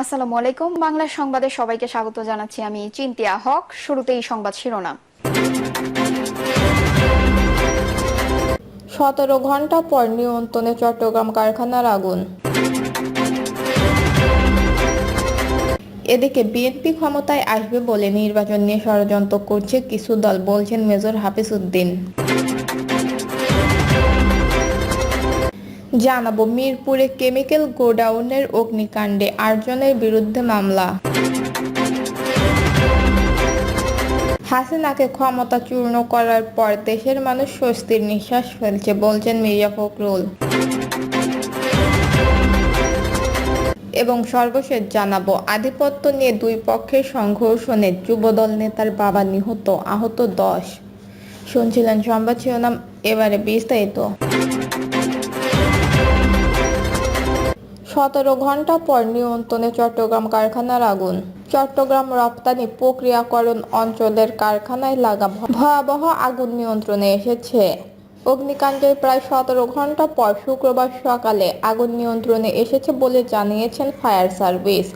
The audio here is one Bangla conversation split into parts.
আসসালামু আলাইকুম। বাংলা সংবাদে সবাইকে স্বাগত জানাচ্ছি আমি চিন্তিয়া হক। শুরুতেই সংবাদ শিরোনাম। সতেরো ঘণ্টা পর নিয়ন্ত্রণে চট্টগ্রাম কারখানার আগুন। এদিকে বিএনপি ক্ষমতায় আসবে বলে নির্বাচন নিয়ে ষড়যন্ত্র করছে কিছু দল, বলছেন মেজর হাফিজ উদ্দিন। জানাব মিরপুরে কেমিক্যাল গোডাউনের অগ্নিকাণ্ডে আটজনের বিরুদ্ধে মামলা। হাসিনাকে ক্ষমতা চূর্ণ করার পর দেশের মানুষ স্বস্তির নিঃশ্বাস ফেলছে, বলছেন মির্জা ফখরুল। এবং সর্বশেষ জানাব, আধিপত্য নিয়ে দুই পক্ষের সংঘর্ষণে যুবদল নেতার বাবা নিহত, আহত দশ। শুনছিলেন সংবাদ শিরোনাম, এবারে বিস্তারিত। সতেরো ঘণ্টা পর নিয়ন্ত্রণে চট্টগ্রাম কারখানার আগুন। চট্টগ্রাম রপ্তানি প্রক্রিয়াকরণ অঞ্চলের কারখানায় লাগা ভয়াবহ আগুন নিয়ন্ত্রণে এসেছে। অগ্নিকাণ্ডের প্রায় সতেরো ঘণ্টা পর শুক্রবার সকালে আগুন নিয়ন্ত্রণে এসেছে বলে জানিয়েছেন ফায়ার সার্ভিস।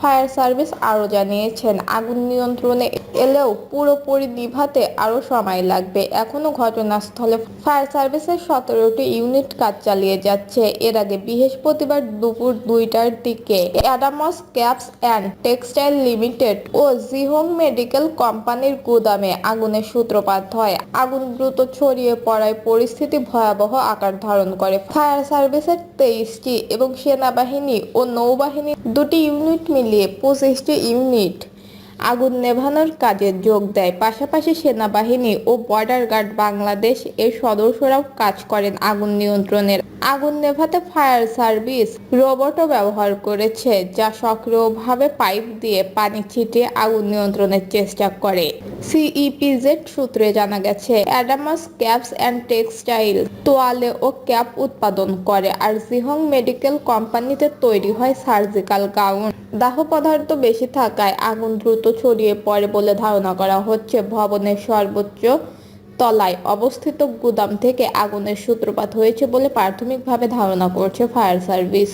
ফায়ার সার্ভিস আরও জানিয়েছেন, আগুন নিয়ন্ত্রণে এলেও পুরোপুরি নিভাতে আরও সময় লাগবে। এখনও ঘটনাস্থলে ফায়ার সার্ভিসের সতেরোটি ইউনিট কাজ চালিয়ে যাচ্ছে। এর আগে বৃহস্পতিবার দুপুর দুইটার দিকে Adams caps and textile limited ও জিহং মেডিকেল কোম্পানির গুদামে আগুনের সূত্রপাত হয়। আগুন দ্রুত ছড়িয়ে পড়ায় পরিস্থিতি ভয়াবহ আকার ধারণ করে। ফায়ার সার্ভিসের তেইশটি এবং সেনাবাহিনী ও নৌবাহিনী দুটি ইউনিট মিলিয়ে পঁচিশটি ইউনিট আগুন নেভানোর কাজে যোগ দেয়। পাশাপাশি সেনাবাহিনী ও বর্ডার গার্ড বাংলাদেশ এর সদস্যরাও কাজ করেন আগুন নিয়ন্ত্রণের। আগুন নেভাতে ফায়ার সার্ভিস রোবটও ব্যবহার করেছে, যা সক্রিয়ভাবে পাইপ দিয়ে পানি ছিটিয়ে আগুন নিয়ন্ত্রণের চেষ্টা করে। সিইপিজেড সূত্রে জানা গেছে, অ্যাডামাস ক্যাপস অ্যান্ড টেক্সটাইল তোয়ালে ও ক্যাপ উৎপাদন করে, আর জিহং মেডিকেল কোম্পানিতে তৈরি হয় সার্জিক্যাল গাউন। দাহ পদার্থ বেশি থাকায় আগুন দ্রুত ছড়িয়ে পড়ে বলে ধারণা করা হচ্ছে। ভবনের সর্বোচ্চ তলায় অবস্থিত গুদাম থেকে আগুনের সূত্রপাত হয়েছে বলে প্রাথমিকভাবে ধারণা করছে ফায়ার সার্ভিস।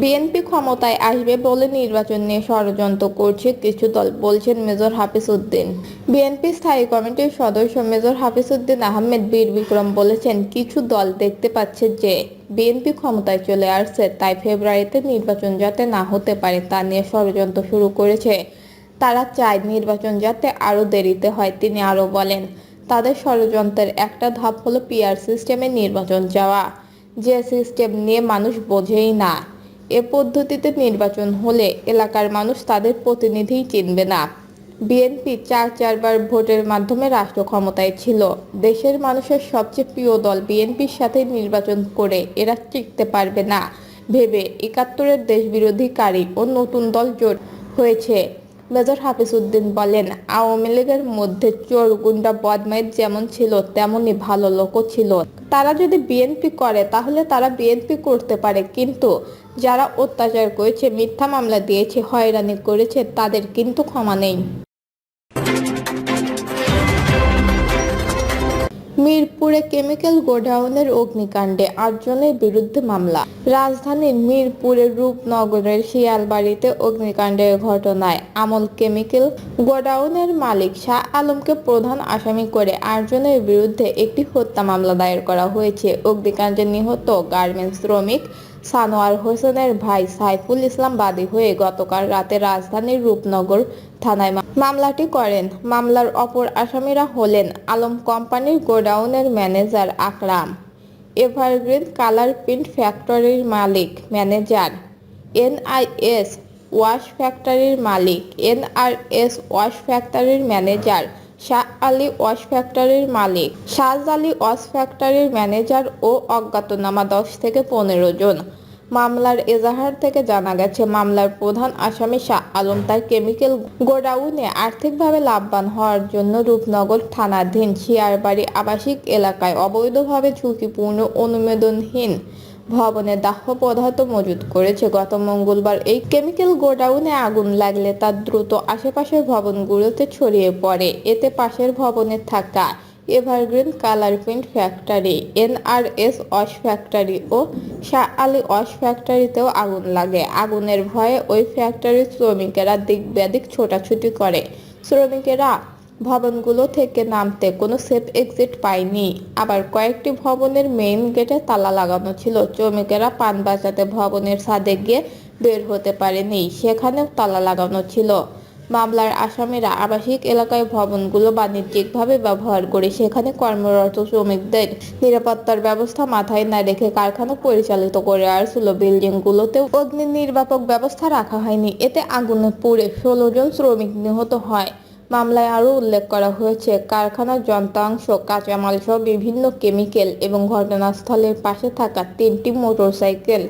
বিএনপি ক্ষমতায় আসবে বলে নির্বাচন নিয়ে ষড়যন্ত্র করছে কিছু দল, বলছেন মেজর হাফিজ উদ্দিন। বিএনপি স্থায়ী কমিটির সদস্য মেজর হাফিজ উদ্দিন আহমেদ বীর বিক্রম বলেছেন, কিছু দল দেখতে পাচ্ছে যে বিএনপি ক্ষমতায় চলে আসছে, তাই ফেব্রুয়ারিতে নির্বাচন যাতে না হতে পারে তা নিয়ে ষড়যন্ত্র শুরু করেছে। তারা চায় নির্বাচন যাতে আরও দেরিতে হয়, তিনি আরও বলেন। তাদের ষড়যন্ত্রের একটা ধাপ হলো পিআর সিস্টেমে নির্বাচন যাওয়া। যে সিস্টেম নিয়ে মানুষ বোঝেই না, এ পদ্ধতিতে নির্বাচন হলে এলাকার মানুষ তাদের প্রতিনিধিই চিনবে না। বিএনপি চার চারবার ভোটের মাধ্যমে রাষ্ট্র ক্ষমতায় ছিল। দেশের মানুষের সবচেয়ে প্রিয় দল বিএনপির সাথে নির্বাচন করে এরা টিকতে পারবে না। ভেবে একাত্তরের দেশবিরোধীকারী ও নতুন দল জোট হয়েছে। মেজর হাফিজ উদ্দিন বলেন, আওয়ামী লীগের মধ্যে চোর, গুন্ডা বদমাইদ যেমন ছিল, তেমনই ভালো লোকও ছিল। তারা যদি বিএনপি করে, তাহলে তারা বিএনপি করতে পারে। কিন্তু যারা অত্যাচার করেছে, মিথ্যা মামলা দিয়েছে, হয়রানি করেছে, তাদের কিন্তু ক্ষমা নেই। মিরপুরে কেমিক্যাল গোডাউনের অগ্নিকাণ্ডে আটজনের বিরুদ্ধে মামলা। রাজধানীর মিরপুরের রূপনগরের শিয়ালবাড়িতে অগ্নিকাণ্ডের ঘটনায় আমল কেমিক্যাল গোডাউনের মালিক শাহ আলমকে প্রধান আসামি করে আটজনের বিরুদ্ধে একটি হত্যা মামলা দায়ের করা হয়েছে। অগ্নিকাণ্ডে নিহত গার্মেন্টস শ্রমিক সানোয়ার হোসেনের ভাই সাইফুল ইসলাম বাদী হয়ে গতকাল রাতে রাজধানীর রূপনগর থানায় মামলাটি করেন। মামলার অপর আসামিরা হলেন আলম কোম্পানির গোডাউনের manager Akram. Evergreen colour print ফ্যাক্টরির মালিক, ম্যানেজার। এনআইএস ওয়াশ ফ্যাক্টরির মালিক, এনআরএস ওয়াশ ফ্যাক্টরির ম্যানেজার শাহ আলী ওয়াশ ফ্যাক্টরির মালিক শাহজ আলী ওয়াশ ফ্যাক্টরির ম্যানেজার ও অজ্ঞাতনামা দশ থেকে পনেরো জন। মামলার এজাহার থেকে জানা গেছে, মামলার প্রধান আসামি শাহ আলম তার কেমিক্যাল গোডাউনে আর্থিকভাবে লাভবান হওয়ার জন্য রূপনগর থানাধীন শিয়ারবাড়ি আবাসিক এলাকায় অবৈধভাবে ঝুঁকিপূর্ণ অনুমোদনহীন ভবনে দাহ পদার্থ মজুত করেছে। গত মঙ্গলবার এই কেমিক্যাল গোডাউনে আগুন লাগলে তা দ্রুত আশেপাশের ভবনগুলোতে ছড়িয়ে পড়ে। এতে পাশের ভবনে থাকা evergreen colour print factory, NRS wash factory ও শাহ আলী ওয়াশ ফ্যাক্টরিতেও আগুন লাগে। আগুনের ভয়ে ওই ফ্যাক্টরির শ্রমিকেরা দিক ব্যাদিক ছোটাছুটি করে। শ্রমিকেরা ভবনগুলো থেকে নামতে কোনো সেফ এক্সিট পায়নি। আবার কয়েকটি ভবনের মেইন গেটে তালা লাগানো ছিল। শ্রমিকেরা পান বাঁচাতে ভবনের ছাদে গিয়ে বের হতে পারেনি। সেখানেও তালা লাগানো ছিল। মামলার আসামিরা আবাসিক এলাকায় ভবনগুলো বাণিজ্যিকভাবে ব্যবহার করে সেখানে কর্মরত শ্রমিকদের নিরাপত্তার ব্যবস্থা মাথায় না রেখে কারখানা পরিচালিত করে আসছিল বিল্ডিংগুলোতেও অগ্নি নির্বাপক ব্যবস্থা রাখা হয়নি। এতে আগুনে পুড়ে ষোলো জন শ্রমিক নিহত হয়। মামলায় আরও উল্লেখ করা হয়েছে, কারখানার যন্ত্রাংশ, কাঁচামাল সহ বিভিন্ন কেমিক্যাল এবং ঘটনাস্থলের পাশে থাকা তিনটি মোটরসাইকেল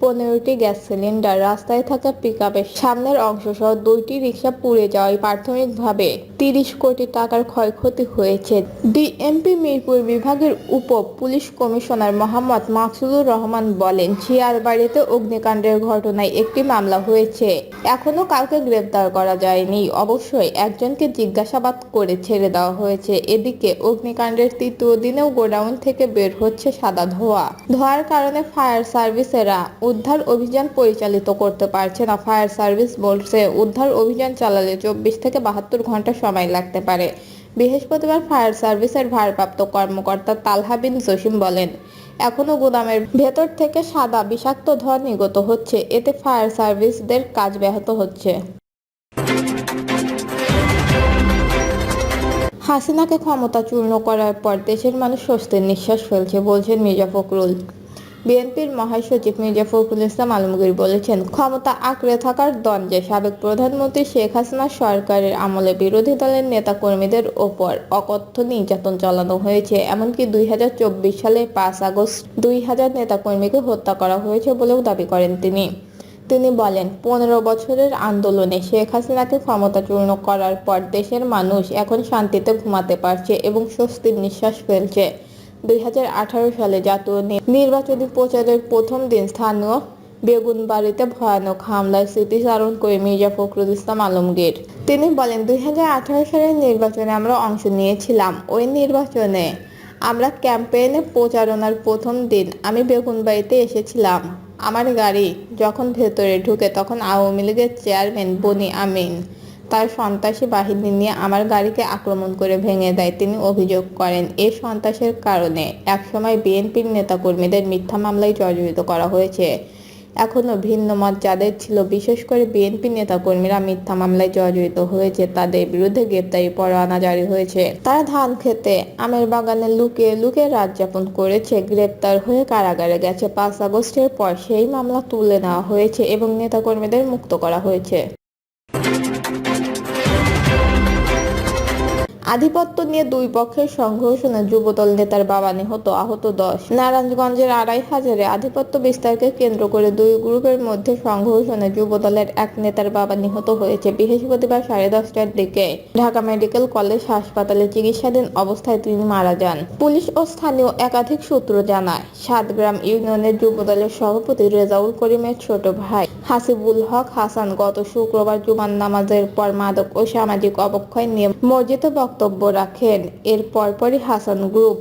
পনেরোটি গ্যাস সিলিন্ডার রাস্তায় থাকা পিকআপের সামনের অংশ সহ দুইটি রিক্সা পুড়ে যাওয়ায় প্রাথমিকভাবে তিরিশ কোটি টাকার ক্ষয়ক্ষতি হয়েছে। ডিএমপি মিরপুর বিভাগের উপ পুলিশ কমিশনার মোহাম্মদ মাকসুদুর রহমান বলেন ছিয়ার বাড়িতে অগ্নিকাণ্ডের ঘটনায় একটি মামলা হয়েছে। এখনও কাউকে গ্রেপ্তার করা যায়নি। অবশ্যই একজনকে জিজ্ঞাসাবাদ করে ছেড়ে দেওয়া হয়েছে। এদিকে অগ্নিকাণ্ডের তৃতীয় দিনেও গোডাউন থেকে বের হচ্ছে সাদা ধোঁয়া। ধোঁয়ার কারণে ফায়ার সার্ভিসেরা উদ্ধার অভিযান পরিচালিত করতে পারছে না। ফায়ার সার্ভিস বলছে, উদ্ধার অভিযান চালালে চব্বিশ থেকে বাহাত্তর ঘণ্টা সময় লাগতে পারে। বৃহস্পতিবার ফায়ার সার্ভিসের ভারপ্রাপ্ত কর্মকর্তা তালহা বিন জসিম বলেন এখনও গুদামের ভেতর থেকে সাদা বিষাক্ত ধোঁয়া নিগত হচ্ছে। এতে ফায়ার সার্ভিসদের কাজ ব্যাহত হচ্ছে। হাসিনাকে ক্ষমতা চূর্ণ করার পর দেশের মানুষ স্বস্তির নিঃশ্বাস ফেলছে, বলছেন মির্জা ফখরুল। বিএনপির মহাসচিব মির্জা ফখরুল ইসলাম আলমগীর বলেছেন, ক্ষমতা আঁকড়ে থাকার দ্বন্দ্বে সাবেক প্রধানমন্ত্রী শেখ হাসিনা সরকারের আমলে বিরোধী দলের নেতাকর্মীদের ওপর অকথ্য নির্যাতন চালানো হয়েছে। এমনকি দুই হাজার চব্বিশ সালে পাঁচ আগস্ট দুই হাজার নেতাকর্মীকে হত্যা করা হয়েছে বলেও দাবি করেন তিনি। তিনি বলেন, পনেরো বছরের আন্দোলনে শেখ হাসিনাকে ক্ষমতাচূর্ণ করার পর দেশের মানুষ এখন শান্তিতে ঘুমাতে পারছে এবং স্বস্তির নিঃশ্বাস ফেলছে। দুই হাজার আঠারো সালে জাতীয় নির্বাচনী প্রচারের প্রথম দিন স্থানীয় বেগুনবাড়িতে ভয়ানক হামলার স্মৃতিচারণ করে মির্জা ফখরুল ইসলাম আলমগীর। তিনি বলেন, দুই হাজার আঠারো সালের নির্বাচনে আমরা অংশ নিয়েছিলাম। ওই নির্বাচনে আমরা ক্যাম্পেইনে প্রচারণার প্রথম দিন আমি বেগুনবাড়িতে এসেছিলাম। আমার গাড়ি যখন ভেতরে ঢুকে তখন আওয়ামী লীগের চেয়ারম্যান বনি আমিন তার সন্ত্রাসী বাহিনী নিয়ে আমার গাড়িকে আক্রমণ করে ভেঙে দেয়, তিনি অভিযোগ করেন। এই সন্ত্রাসের কারণে একসময় বিএনপির নেতাকর্মীদের মিথ্যা মামলায় জর্জরিত করা হয়েছে। এখনও ভিন্ন মত যাদের ছিল, বিশেষ করে বিএনপি নেতাকর্মীরা মিথ্যা মামলায় জর্জরিত হয়েছে, তাদের বিরুদ্ধে গ্রেপ্তারি পরোয়ানা জারি হয়েছে। তারা ধান খেতে, আমের বাগানে লুকিয়ে লুকিয়ে রাত যাপন করেছে, গ্রেপ্তার হয়ে কারাগারে গেছে। পাঁচ আগস্টের পর সেই মামলা তুলে নেওয়া হয়েছে এবং নেতাকর্মীদের মুক্ত করা হয়েছে। আধিপত্য নিয়ে দুই পক্ষের সংঘর্ষণে যুবদল নেতার বাবা নিহত, আহত দশ। নারায়ণগঞ্জের আড়াই হাজারে আধিপত্য বিস্তারকে কেন্দ্র করে দুই গ্রুপের মধ্যে সংঘর্ষণে যুবদলের এক নেতার বাবা নিহত হয়েছে বৃহস্পতিবার সাড়ে দশটার দিকে। ঢাকা মেডিকেল কলেজ হাসপাতালে চিকিৎসাধীন অবস্থায় তিনি মারা যান। পুলিশ ও স্থানীয় একাধিক সূত্র জানায়, সাতগ্রাম ইউনিয়নের যুবদলের সভাপতি রেজাউল করিমের ছোট ভাই। হাসিবুল হক হাসান গত শুক্রবার জুমান নামাজের পর মাদক ও সামাজিক অবক্ষয় নিয়ে মর্জিত বক্তব্য রাখেন। এর পরপরই হাসান গ্রুপ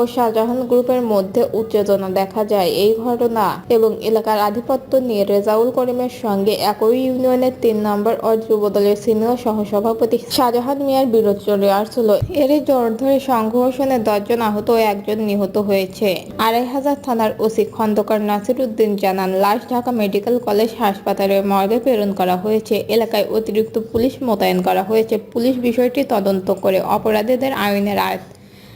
ও শাহজাহান গ্রুপের মধ্যে উত্তেজনা দেখা যায় এই ঘটনা এবং এলাকার আধিপত্য নিয়ে রেজাউল করিমের সঙ্গে একই ইউনিয়নের তিন নম্বর ও যুবদলের সিনিয়র সহসভাপতি শাহজাহান মিয়ার বিরোধ চলে আসছিল। এরই জোর ধরে সংঘর্ষণে দশজন আহত ও একজন নিহত হয়েছে। আড়াই হাজার থানার ওসি খন্দকার নাসির উদ্দিন জানান, লাশ ঢাকা মেডিকেল কলেজ হাসপাতালের মর্গে প্রেরণ করা হয়েছে। এলাকায় অতিরিক্ত পুলিশ মোতায়েন করা হয়েছে। পুলিশ বিষয়টি তদন্ত করে অপরাধীদের আইনের আয়